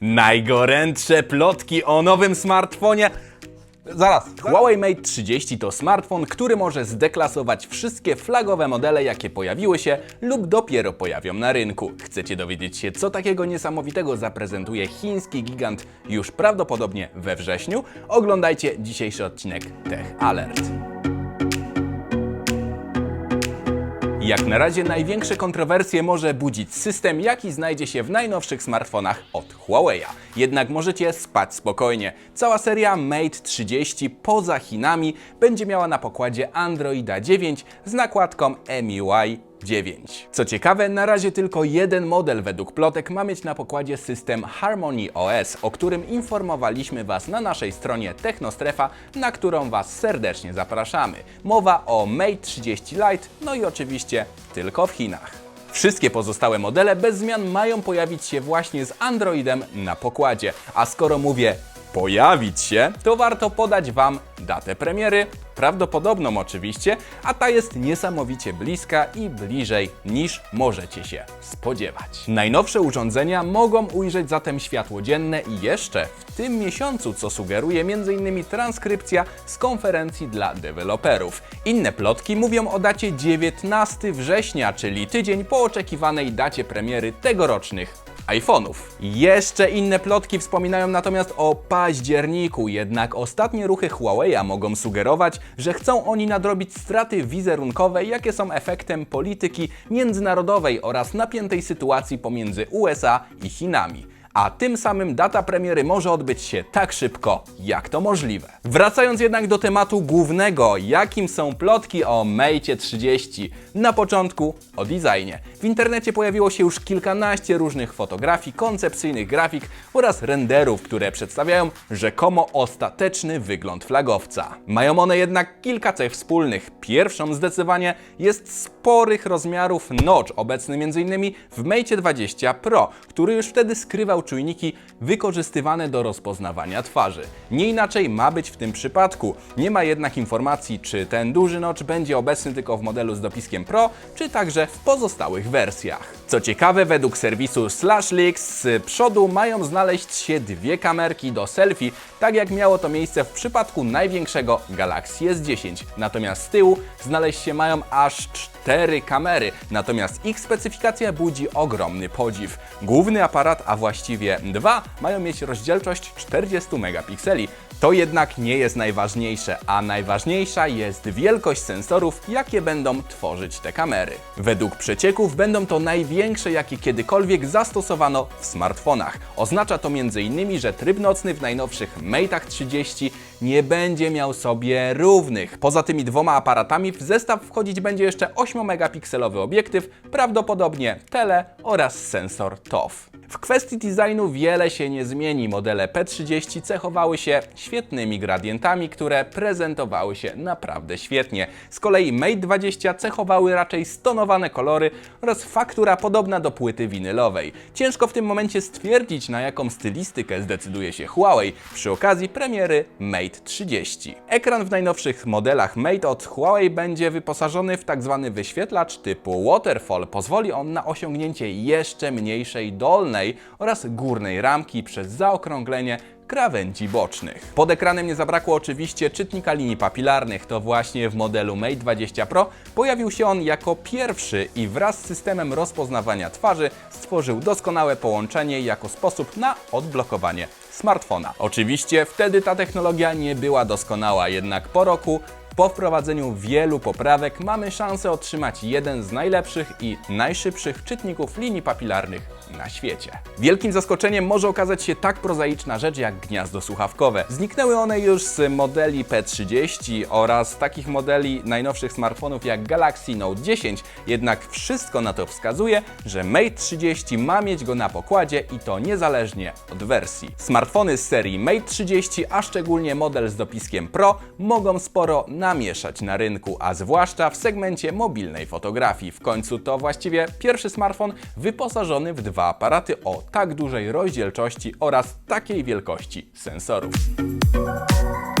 Najgorętsze plotki o nowym smartfonie. Zaraz. Huawei Mate 30 to smartfon, który może zdeklasować wszystkie flagowe modele, jakie pojawiły się lub dopiero pojawią na rynku. Chcecie dowiedzieć się, co takiego niesamowitego zaprezentuje chiński gigant już prawdopodobnie we wrześniu? Oglądajcie dzisiejszy odcinek Tech Alert. Jak na razie największe kontrowersje może budzić system, jaki znajdzie się w najnowszych smartfonach od Huawei'a. Jednak możecie spać spokojnie. Cała seria Mate 30 poza Chinami będzie miała na pokładzie Androida 9 z nakładką MIUI 9. Co ciekawe, na razie tylko jeden model według plotek ma mieć na pokładzie system Harmony OS, o którym informowaliśmy Was na naszej stronie Technostrefa, na którą Was serdecznie zapraszamy. Mowa o Mate 30 Lite, no i oczywiście tylko w Chinach. Wszystkie pozostałe modele bez zmian mają pojawić się właśnie z Androidem na pokładzie. A skoro mówię pojawić się, to warto podać Wam datę premiery, prawdopodobną oczywiście, a ta jest niesamowicie bliska i bliżej niż możecie się spodziewać. Najnowsze urządzenia mogą ujrzeć zatem światło dzienne i jeszcze w tym miesiącu, co sugeruje m.in. transkrypcja z konferencji dla deweloperów. Inne plotki mówią o dacie 19 września, czyli tydzień po oczekiwanej dacie premiery tegorocznych iPhone'ów. Jeszcze inne plotki wspominają natomiast o październiku, jednak ostatnie ruchy Huawei'a mogą sugerować, że chcą oni nadrobić straty wizerunkowe, jakie są efektem polityki międzynarodowej oraz napiętej sytuacji pomiędzy USA i Chinami. A tym samym data premiery może odbyć się tak szybko, jak to możliwe. Wracając jednak do tematu głównego, jakim są plotki o Mate 30. Na początku o designie. W internecie pojawiło się już kilkanaście różnych fotografii, koncepcyjnych grafik oraz renderów, które przedstawiają rzekomo ostateczny wygląd flagowca. Mają one jednak kilka cech wspólnych. Pierwszą zdecydowanie jest sporych rozmiarów notch, obecny m.in. w Mate 20 Pro, który już wtedy skrywał czujniki wykorzystywane do rozpoznawania twarzy. Nie inaczej ma być w tym przypadku. Nie ma jednak informacji, czy ten duży notch będzie obecny tylko w modelu z dopiskiem Pro, czy także w pozostałych wersjach. Co ciekawe, według serwisu SlashLeaks z przodu mają znaleźć się dwie kamerki do selfie, tak jak miało to miejsce w przypadku największego Galaxy S10. Natomiast z tyłu znaleźć się mają aż cztery kamery, natomiast ich specyfikacja budzi ogromny podziw. Główny aparat, a właściwie dwa, mają mieć rozdzielczość 40 megapikseli. To jednak nie jest najważniejsze, a najważniejsza jest wielkość sensorów, jakie będą tworzyć te kamery. Według przecieków będą to największe, jakie kiedykolwiek zastosowano w smartfonach. Oznacza to m.in., że tryb nocny w najnowszych Mate'ach 30 nie będzie miał sobie równych. Poza tymi dwoma aparatami w zestaw wchodzić będzie jeszcze 8-megapikselowy obiektyw, prawdopodobnie tele oraz sensor TOF. W kwestii designu wiele się nie zmieni. Modele P30 cechowały się świetnymi gradientami, które prezentowały się naprawdę świetnie. Z kolei Mate 20 cechowały raczej stonowane kolory oraz faktura podobna do płyty winylowej. Ciężko w tym momencie stwierdzić, na jaką stylistykę zdecyduje się Huawei przy okazji premiery Mate 30. Ekran w najnowszych modelach Mate od Huawei będzie wyposażony w tak zwany wyświetlacz typu Waterfall. Pozwoli on na osiągnięcie jeszcze mniejszej dolnej oraz górnej ramki przez zaokrąglenie krawędzi bocznych. Pod ekranem nie zabrakło oczywiście czytnika linii papilarnych. To właśnie w modelu Mate 20 Pro pojawił się on jako pierwszy i wraz z systemem rozpoznawania twarzy stworzył doskonałe połączenie jako sposób na odblokowanie smartfona. Oczywiście wtedy ta technologia nie była doskonała, jednak po roku po wprowadzeniu wielu poprawek mamy szansę otrzymać jeden z najlepszych i najszybszych czytników linii papilarnych na świecie. Wielkim zaskoczeniem może okazać się tak prozaiczna rzecz jak gniazdo słuchawkowe. Zniknęły one już z modeli P30 oraz takich modeli najnowszych smartfonów jak Galaxy Note 10, jednak wszystko na to wskazuje, że Mate 30 ma mieć go na pokładzie i to niezależnie od wersji. Smartfony z serii Mate 30, a szczególnie model z dopiskiem Pro, mogą sporo namieszać na rynku, a zwłaszcza w segmencie mobilnej fotografii. W końcu to właściwie pierwszy smartfon wyposażony w dwa aparaty o tak dużej rozdzielczości oraz takiej wielkości sensorów.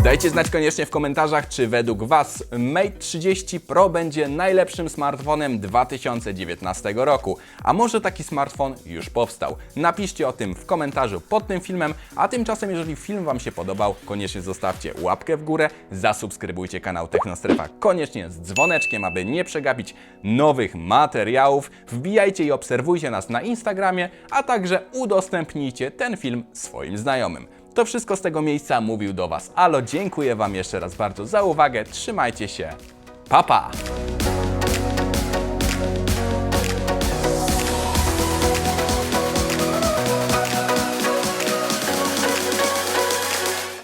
Dajcie znać koniecznie w komentarzach, czy według Was Mate 30 Pro będzie najlepszym smartfonem 2019 roku. A może taki smartfon już powstał? Napiszcie o tym w komentarzu pod tym filmem, a tymczasem jeżeli film Wam się podobał, koniecznie zostawcie łapkę w górę, zasubskrybujcie kanał Technostrefa koniecznie z dzwoneczkiem, aby nie przegapić nowych materiałów. Wbijajcie i obserwujcie nas na Instagramie, a także udostępnijcie ten film swoim znajomym. To wszystko z tego miejsca mówił do Was Alo. Dziękuję Wam jeszcze raz bardzo za uwagę. Trzymajcie się. Pa pa!